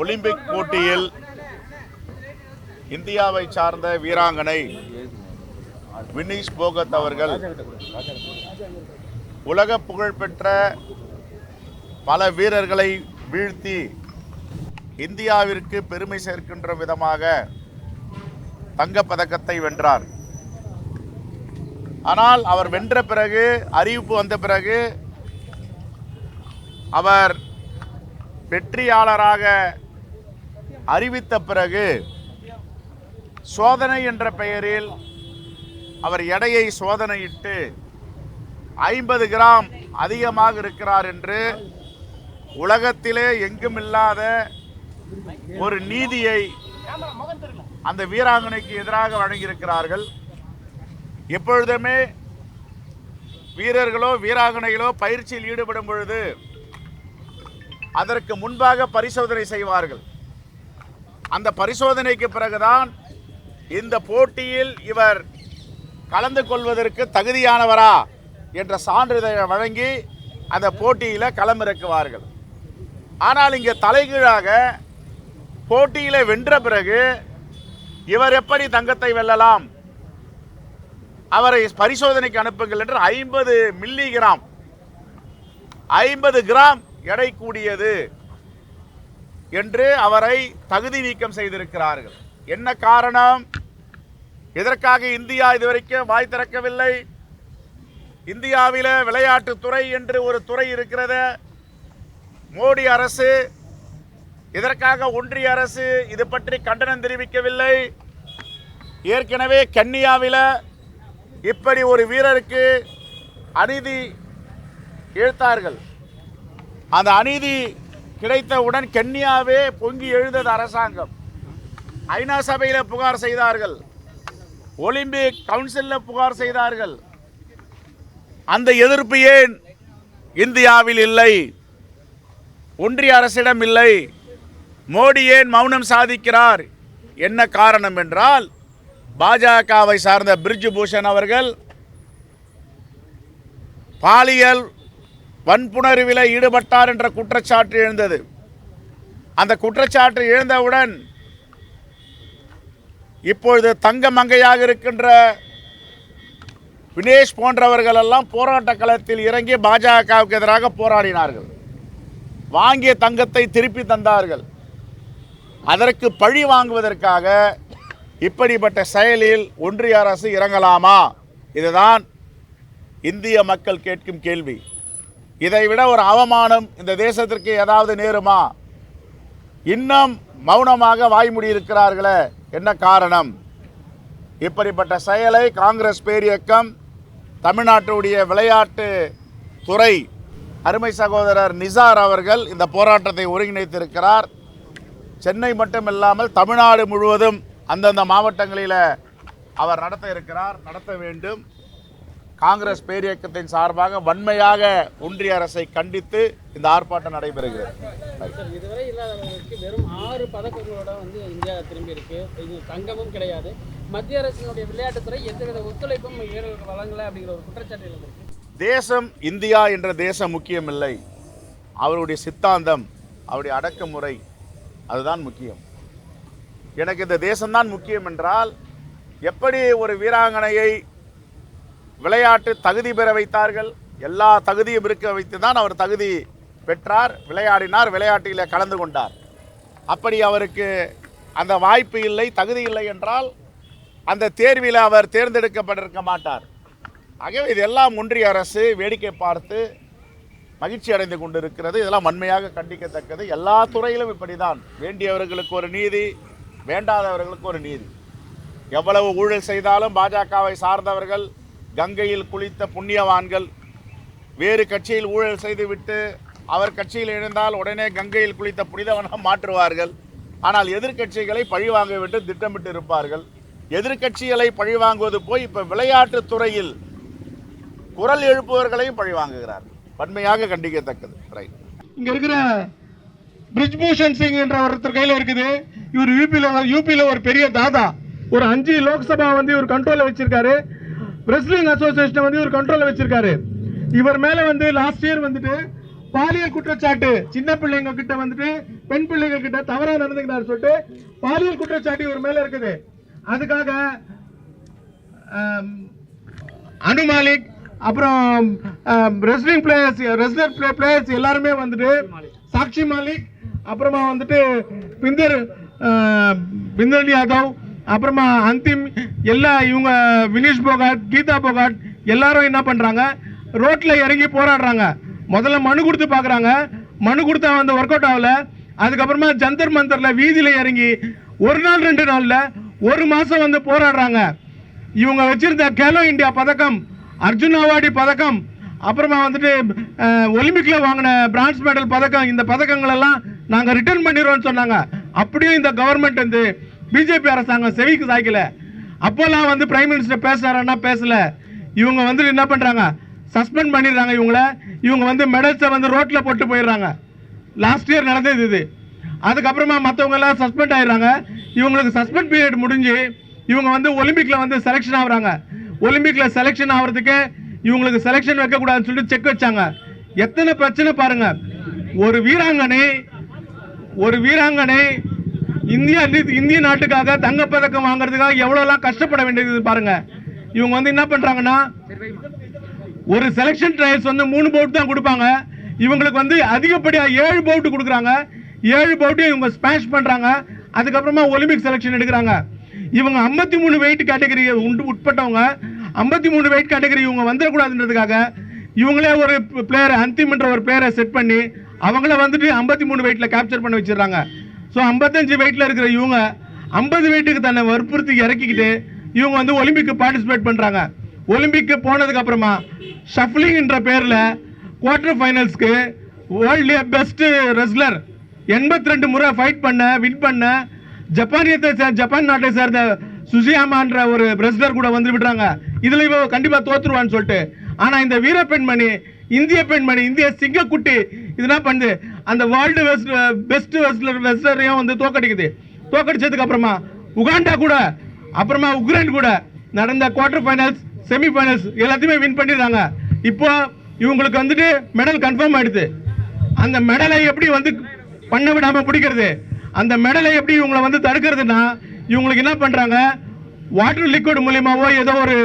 Olympic போட்டியில் இந்தியாவை சார்ந்த வீராங்கனை வினீஷ் போகத் அவர்கள் உலக புகழ்பெற்ற பல வீரர்களை வீழ்த்தி இந்தியாவிற்கு பெருமை சேர்க்கின்ற விதமாக தங்கப் பதக்கத்தை வென்றார். ஆனால் அவர் வென்ற பிறகு அறிவிப்பு வந்த பிறகு அவர் வெற்றியாளராக அறிவித்த பிறகு சோதனை என்ற பெயரில் அவர் எடையை சோதனையிட்டு ஐம்பது கிராம் அதிகமாக இருக்கிறார் என்று உலகத்திலே எங்கும் இல்லாத ஒரு நீதியை அந்த வீராங்கனைக்கு எதிராக வழங்கியிருக்கிறார்கள். எப்பொழுதுமே வீரர்களோ வீராங்கனைகளோ பயிற்சியில் ஈடுபடும் பொழுது அதற்கு முன்பாக பரிசோதனை செய்வார்கள். அந்த பரிசோதனைக்கு பிறகுதான் இந்த போட்டியில் இவர் கலந்து கொள்வதற்கு தகுதியானவரா என்ற சான்றிதழை வழங்கி அந்த போட்டியில் களமிறக்குவார்கள். ஆனால் இங்கே தலைகீழாக போட்டியில் வென்ற பிறகு இவர் எப்படி தங்கத்தை வெல்லலாம்? அவரை பரிசோதனைக்கு அனுப்புங்கள் என்று ஐம்பது மில்லி கிராம் ஐம்பது கிராம் எடை கூடியது. என்று அவரை தகுதி நீக்கம் செய்திருக்கிறார்கள். என்ன காரணம்? இதற்காக இந்தியா இதுவரைக்கும் வாய் திறக்கவில்லை? இந்தியாவில் விளையாட்டுத்துறை என்று ஒரு துறை இருக்கிறத. மோடி அரசு இதற்காக ஒன்றிய அரசு இது பற்றி கண்டனம் தெரிவிக்கவில்லை? ஏற்கனவே கன்னியாவில் இப்படி ஒரு வீரருக்கு அநீதி இழுத்தார்கள். அந்த அநீதி கிடைத்தவுடன் கென்யாவே பொங்கி எழுந்தது அரசாங்கம். ஐநா சபையில் புகார் செய்தார்கள். ஒலிம்பிக் கவுன்சிலில் புகார் செய்தார்கள். அந்த எதிர்ப்பு ஏன் இந்தியாவில் இல்லை? ஒன்றிய அரசிடம் இல்லை. மோடி ஏன் மௌனம் சாதிக்கிறார்? என்ன காரணம் என்றால் பாஜகவை சார்ந்த பிரிட்ஜ் பூஷன் அவர்கள் பாலியல் வன்புணர்வில் ஈடுபட்டார் என்ற குற்றச்சாட்டு எழுந்தது. அந்த குற்றச்சாட்டு எழுந்தவுடன் இப்பொழுது தங்க மங்கையாக இருக்கின்ற வினேஷ் போன்றவர்கள் எல்லாம் போராட்ட களத்தில் இறங்கி பாஜகவுக்கு எதிராக போராடினார்கள். வாங்கிய தங்கத்தை திருப்பி தந்தார்கள். அதற்கு பழி வாங்குவதற்காக இப்படிப்பட்ட செயலில் ஒன்றிய அரசு இறங்கலாமா? இதுதான் இந்திய மக்கள் கேட்கும் கேள்வி. இதைவிட ஒரு அவமானம் இந்த தேசத்திற்கு ஏதாவது நேருமா? இன்னும் மௌனமாக வாய்மூடி இருக்கிறார்களே என்ன காரணம்? இப்படிப்பட்ட செயலை காங்கிரஸ் பேரியக்கம் தமிழ்நாட்டுடைய விளையாட்டு துறை அருமை சகோதரர் நிசார் அவர்கள் இந்த போராட்டத்தை ஒருங்கிணைத்திருக்கிறார். சென்னை மட்டும் இல்லாமல் தமிழ்நாடு முழுவதும் அந்தந்த மாவட்டங்களில் அவர் நடத்த இருக்கிறார் நடத்த வேண்டும். காங்கிரஸ் பேரியக்கத்தின் சார்பாக வன்மையாக ஒன்றிய அரசை கண்டித்து இந்த ஆர்ப்பாட்டம் நடைபெறுகிறது. இதுவரை இல்லாதவங்களுக்கு வெறும் ஆறு பதக்கங்களோட வந்து இந்தியா திரும்பி இருக்கு. இது தங்கமும் கிடையாது. மத்திய அரசினுடைய விளையாட்டுத்துறை எந்தவித ஒத்துழைப்பும் வீரர்களுக்கு வழங்கல அப்படிங்கிற ஒரு குற்றச்சாட்டு தேசம் இந்தியா என்ற தேசம் முக்கியமில்லை. அவருடைய சித்தாந்தம் அவருடைய அடக்குமுறை அதுதான் முக்கியம். எனக்கு இந்த தேசம்தான் முக்கியம் என்றால் எப்படி ஒரு வீராங்கனையை விளையாட்டு தகுதி பெற வைத்தார்கள். எல்லா தகுதியும் இருக்க வைத்து தான் அவர் தகுதி பெற்றார் விளையாடினார் விளையாட்டில் கலந்து கொண்டார். அப்படி அவருக்கு அந்த வாய்ப்பு இல்லை தகுதி இல்லை என்றால் அந்த தேர்வில் அவர் தேர்ந்தெடுக்கப்பட்டிருக்க மாட்டார். ஆகவே இதெல்லாம் ஒன்றிய அரசு வேடிக்கை பார்த்து மகிழ்ச்சி அடைந்து கொண்டிருக்கிறது. இதெல்லாம் வன்மையாக கண்டிக்கத்தக்கது. எல்லா துறையிலும் இப்படிதான். வேண்டியவர்களுக்கு ஒரு நீதி வேண்டாதவர்களுக்கு ஒரு நீதி. எவ்வளவு ஊழல் செய்தாலும் பாஜகவை சார்ந்தவர்கள் கங்கையில் குளித்த புண்ணியவான்கள் வேறு கட்சியில் ஊழல் செய்துவிட்டு அவர் கட்சியில் இணைந்தால் உடனே கங்கையில் குளித்த புனிதவனாக மாற்றுவார்கள். ஆனால் எதிர்க்கட்சிகளை பழிவாங்க விட்டு திட்டமிட்டு இருப்பார்கள். எதிர்கட்சிகளை பழிவாங்குவது போய் இப்போ விளையாட்டுத் துறையில் குரல் எழுப்புவர்களையும் பழிவாங்குகிறார். வன்மையாக கண்டிக்கத்தக்கது. ரைட் இங்க இருக்கிற பிரிஜ்பூஷன் சிங் என்ற ஒருத்தர் கையில இருக்குது. இவர் யூபியில் யூபியில் ஒரு பெரிய தாதா. ஒரு அஞ்சு லோக்சபா வந்து இவர் கண்ட்ரோலில் வச்சிருக்காரு. ரெஸ்லிங் அசோசியேஷன் வந்து இவர் கண்ட்ரோலில் வச்சிருக்காரு. இவர் மேலே வந்து லாஸ்ட் இயர் வந்துட்டு பாலியல் குற்றச்சாட்டு சின்ன பிள்ளைங்க கிட்ட வந்துட்டு பெண் பிள்ளைங்க கிட்ட தவறாக நடந்துக்கிறார் சொல்லிட்டு பாலியல் குற்றச்சாட்டு இவர் மேலே இருக்குது. அதுக்காக அனுமாலிக் அனு மாலிக் அப்புறம் ரெஸ்லிங் பிளேயர்ஸ் ரெஸ்லர் பிளேயர்ஸ் எல்லாருமே வந்துட்டு சாக்ஷி மாலிக் அப்புறமா வந்துட்டு பிந்தர் ஆஹ், பிந்தர் யாதவ் அப்புறமா அந்திம் எல்லா இவங்க வினீஷ் போகாட் கீதா போகாட் எல்லாரும் என்ன பண்ணுறாங்க ரோட்டில் இறங்கி போராடுறாங்க. முதல்ல மனு கொடுத்து பார்க்குறாங்க மனு கொடுத்தா வந்து ஒர்க் அவுட் ஆகல. அதுக்கப்புறமா ஜந்தர் மந்தரில் வீதியில் இறங்கி ஒரு நாள் ரெண்டு நாளில் ஒரு மாதம் வந்து போராடுறாங்க. இவங்க வச்சுருந்த கேலோ இந்தியா பதக்கம் அர்ஜுன் அவார்டு பதக்கம் அப்புறமா வந்துட்டு ஒலிம்பிக்கில் வாங்கின பிரான்ஸ் மெடல் பதக்கம் இந்த பதக்கங்கள் எல்லாம் ரிட்டர்ன் பண்ணிடுறோம்னு சொன்னாங்க. அப்படியும் இந்த கவர்மெண்ட் வந்து பிஜேபி அரசாங்கம் செவிக்கு சாய்க்கல. அப்போல்லாம் வந்து பிரைம் மினிஸ்டர் பேசுறாருன்னா பேசல. இவங்க வந்து என்ன பண்றாங்க? சஸ்பெண்ட் பண்ணிடுறாங்க இவங்கள. இவங்க வந்து மெடல்ஸை வந்து ரோட்டில் போட்டு போயிடுறாங்க. லாஸ்ட் இயர் நடந்தது இது. அதுக்கப்புறமா மற்றவங்க எல்லாம் சஸ்பெண்ட் ஆயிடுறாங்க. இவங்களுக்கு சஸ்பெண்ட் பீரியட் முடிஞ்சு இவங்க வந்து ஒலிம்பிக்கில் வந்து செலெக்ஷன் ஆகுறாங்க. ஒலிம்பிக்கில் செலெக்ஷன் ஆகிறதுக்கு இவங்களுக்கு செலெக்ஷன் வைக்கக்கூடாதுன்னு சொல்லிட்டு செக் வச்சாங்க. எத்தனை பிரச்சனை பாருங்க. ஒரு வீராங்கனை ஒரு வீராங்கனை இந்தியா இந்திய நாட்டுக்காக தங்கப்பதக்கம் வாங்குறதுக்காக எவ்வளோலாம் கஷ்டப்பட வேண்டியது பாருங்க. இவங்க வந்து என்ன பண்றாங்கன்னா ஒரு செலெக்ஷன் ட்ரையல்ஸ் வந்து மூணு பவுட் தான் கொடுப்பாங்க. இவங்களுக்கு வந்து அதிகப்படியா ஏழு பவுட்டு கொடுக்குறாங்க. ஏழு பவுட்டையும் இவங்க ஸ்பேஷ் பண்றாங்க. அதுக்கப்புறமா ஒலிம்பிக் செலெக்ஷன் எடுக்கிறாங்க. இவங்க 53 மூணு வெயிட் கேட்டகரி உண்டு உட்பட்டவங்க 53 மூணு வெயிட் கேட்டகரி இவங்க வந்துடக்கூடாதுன்றதுக்காக இவங்களே ஒரு பிளேயர் அந்திம்ன்ற ஒரு பிளேயரை செட் பண்ணி அவங்கள வந்துட்டு 53 மூணு வெயிட்ல கேப்சர் பண்ண வச்சிடுறாங்க. ஸோ ஐம்பத்தஞ்சு வெயிட்டில் இருக்கிற இவங்க 50 வெயிட்டுக்கு தன்னை வற்புறுத்தி இறக்கிக்கிட்டு இவங்க வந்து ஒலிம்பிக்கு பார்ட்டிசிபேட் பண்ணுறாங்க ஒலிம்பிக்கு போனதுக்கப்புறமா ஷஃப்லிங்கிற பேரில் குவார்டர் ஃபைனல்ஸ்க்கு வேர்ல்டு பெஸ்ட்டு ரெஸ்லர் எண்பத்தி ரெண்டு முறை ஃபைட் பண்ண வின் பண்ண ஜப்பானியத்தை சார் ஜப்பான் நாட்டை சேர்ந்த சுசியாமான்ற ஒரு ரெஸ்லர் கூட வந்து விடுறாங்க. இதில் இவ கண்டிப்பாக தோற்றுருவான்னு சொல்லிட்டு. ஆனால் இந்த வீர பெண்மணி இந்திய பெண்மணி இந்திய சிங்கக்குட்டி இதெல்லாம் பண்ணுது அந்த வேர்ல்டு பெஸ்ட் வெஸ்ட்லர் வெஸ்டரையும் வந்து தோக்கடிக்குது. தோக்கடிச்சதுக்கு அப்புறமா உகாண்டா கூட அப்புறமா உக்ரைன் கூட நடந்த குவார்டர் ஃபைனல்ஸ் செமி ஃபைனல்ஸ் எல்லாத்தையுமே வின் பண்ணிடுறாங்க இப்போ இவங்களுக்கு வந்துட்டு மெடல் கன்ஃபார்ம் ஆயிடுது. அந்த மெடலை எப்படி வந்து பண்ண விடாமல் பிடிக்கிறது? அந்த மெடலை எப்படி இவங்களை வந்து தடுக்கிறதுனா இவங்களுக்கு என்ன பண்ணுறாங்க வாட்டர் லிக்விட் மூலியமாவோ ஏதோ ஒரு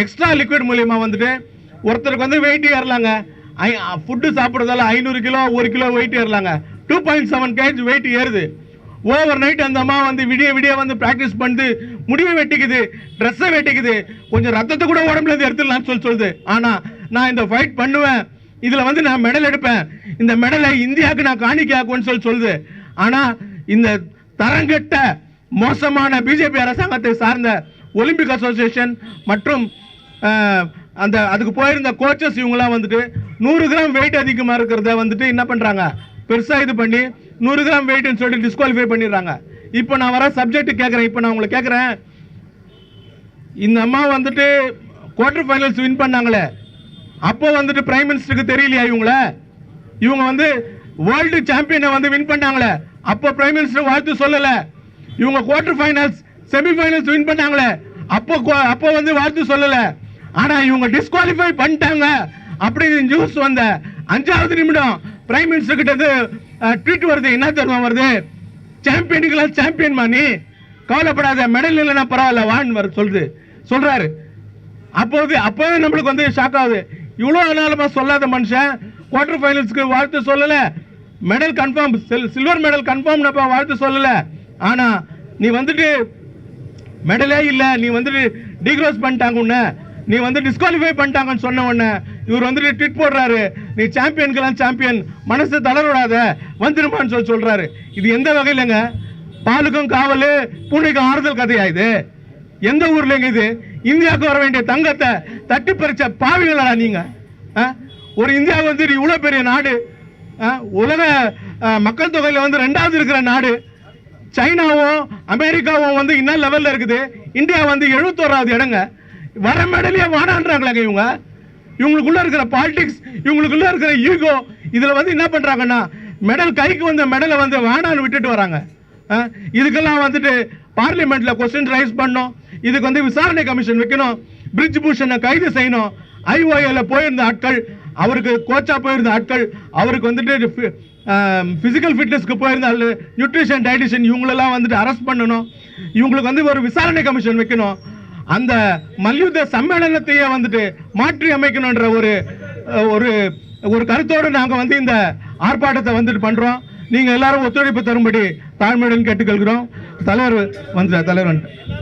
எக்ஸ்ட்ரா லிக்விட் மூலியமாக வந்துட்டு ஒருத்தருக்கு வந்து வெயிட் ஏறலாங்க. ஃபுட்டு சாப்பிட்றதால ஐநூறு கிலோ ஒரு kilo weight ஏறலாங்க. Two point seven kg weight ஏறுது. ஓவர் நைட் அந்த அம்மா வந்து விடிய விடிய வந்து ப்ராக்டிஸ் பண்ணுது முடிவை வெட்டிக்குது ட்ரெஸ்ஸை வெட்டிக்குது. கொஞ்சம் ரத்தத்தை கூட உடம்புல இருந்து எடுத்துடலாம்னு சொல்லி சொல்லுது. ஆனால் நான் இந்த ஃபைட் பண்ணுவேன். இதில் வந்து நான் மெடல் எடுப்பேன். இந்த மெடலை இந்தியாவுக்கு நான் காணிக்கையாக்குவேன்னு சொல்லி சொல்லுது. ஆனால் இந்த தரங்கெட்ட மோசமான பிஜேபி அரசாங்கத்தை சார்ந்த ஒலிம்பிக் அசோசியேஷன் மற்றும் அந்த அதுக்கு போயிருந்த கோச்சஸ் இவங்களாம் வந்துட்டு நூறு கிராம் வெயிட் அதிகமாக இருக்கிறத வந்துட்டு என்ன பண்ணுறாங்க பெருசாக இது பண்ணி நூறு கிராம் வெயிட்னு சொல்லிட்டு டிஸ்குவாலிஃபை பண்ணிடுறாங்க. இப்போ நான் வர சப்ஜெக்ட் கேட்குறேன். இப்போ நான் உங்களை கேட்குறேன். இந்த அம்மா வந்துட்டு குவார்டர் ஃபைனல்ஸ் வின் பண்ணாங்களே. அப்போ வந்துட்டு பிரைம் மினிஸ்டருக்கு தெரியலையா இவங்கள? இவங்க வந்து வேர்ல்டு சாம்பியனை வந்து வின் பண்ணாங்களே. அப்போ பிரைம் மினிஸ்டர் வாழ்த்து சொல்லலை. இவங்க quarter finals semi finals win பண்ணாங்களே. அப்போ அப்போ வந்து வாழ்த்து சொல்லலை. ஆனா இவங்க டிஸ்குவாலிஃபை பண்ணிட்டாங்க. அப்படின்னு நியூஸ் வந்த. அஞ்சாவது நிமிடம் பிரைம் மினிஸ்டர் கிட்ட ட்வீட் வருது. என்ன தெரியுமா வருது? சாம்பியனுக்கெல்லாம் சாம்பியன் நீ? கவலைப்படாத மெடல் இல்லைன்னா பரவாயில்ல வான்னு வர சொல்லுது. சொல்றாரு. அப்போது அப்போவே நம்மளுக்கு வந்து ஷாக் ஆகுது. இவ்வளோ அனாலமாக சொல்லாத மனுஷன் குவார்டர் ஃபைனல்ஸ்க்கு வாழ்த்து சொல்லல. மெடல் கன்ஃபார்ம் சில்வர் மெடல் கன்ஃபார்ம்னப்பா வாழ்த்து சொல்லல. ஆனா நீ வந்துட்டு மெடலே இல்லை. நீ வந்துட்டு டிக்ரோஸ் பண்ணிட்டாங்க உன்ன. நீ வந்து டிஸ்குவாலிஃபை பண்ணிட்டாங்கன்னு சொன்ன உடனே இவர் வந்துட்டு ட்விட் போடுறாரு. நீ சாம்பியனுக்கெல்லாம் சாம்பியன் மனசு தளரவிடாத. வந்துருமான்னு சொல்லி சொல்கிறாரு இது எந்த வகையிலங்க? பாலுக்கும் காவல் பூனைக்கும் ஆறுதல் கதையா இது? எந்த ஊர்லங்க இது? இந்தியாவுக்கு வர வேண்டிய தங்கத்தை தட்டி பறிச்ச பாவிகளா நீங்க. ஆ? ஒரு இந்தியா வந்து இவ்வளோ பெரிய நாடு. ஆ? உலக மக்கள் தொகையில் வந்து ரெண்டாவது இருக்கிற நாடு. சைனாவும் அமெரிக்காவும் வந்து என்ன லெவலில் இருக்குது. இந்தியா வந்து எழுபத்தோராவது இடங்க. வர மேடையிலேயே வாடான்றாங்களாங்க இவங்க. இவங்களுக்குள்ள இருக்கிற பாலிடிக்ஸ் இவங்களுக்குள்ள இருக்கிற ஈகோ இதில் வந்து என்ன பண்ணுறாங்கன்னா மெடல் கைக்கு வந்த மெடலை வந்து வேணான்னு விட்டுட்டு வராங்க. இதுக்கெல்லாம் வந்துட்டு பார்லிமெண்ட்டில் கொஸ்டின் ரைஸ் பண்ணோம் இதுக்கு வந்து விசாரணை கமிஷன் வைக்கணும். பிரிட்ஜ் பூஷனை கைது செய்யணும். ஐஓஏல போயிருந்த ஆட்கள் அவருக்கு கோச்சா போயிருந்த ஆட்கள் அவருக்கு வந்துட்டு ஃபிசிக்கல் ஃபிட்னஸ்க்கு போயிருந்த நியூட்ரிஷன் டைட்டிஷியன் இவங்களெல்லாம் வந்துட்டு அரெஸ்ட் பண்ணணும். இவங்களுக்கு வந்து ஒரு விசாரணை கமிஷன் வைக்கணும். அந்த மல்யுத்த சம்மேளனத்தையே வந்துட்டு மாற்றி அமைக்கணுன்ற ஒரு ஒரு ஒரு கருத்தோடு நாங்கள் வந்து இந்த ஆர்ப்பாட்டத்தை வந்துட்டு பண்றோம். நீங்க எல்லாரும் ஒத்துழைப்பு தரும்படி தாழ்மையுடன் கேட்டுக்கொள்கிறோம். தலைவர் வந்துட்டார் தலைவர் வந்துட்டார்.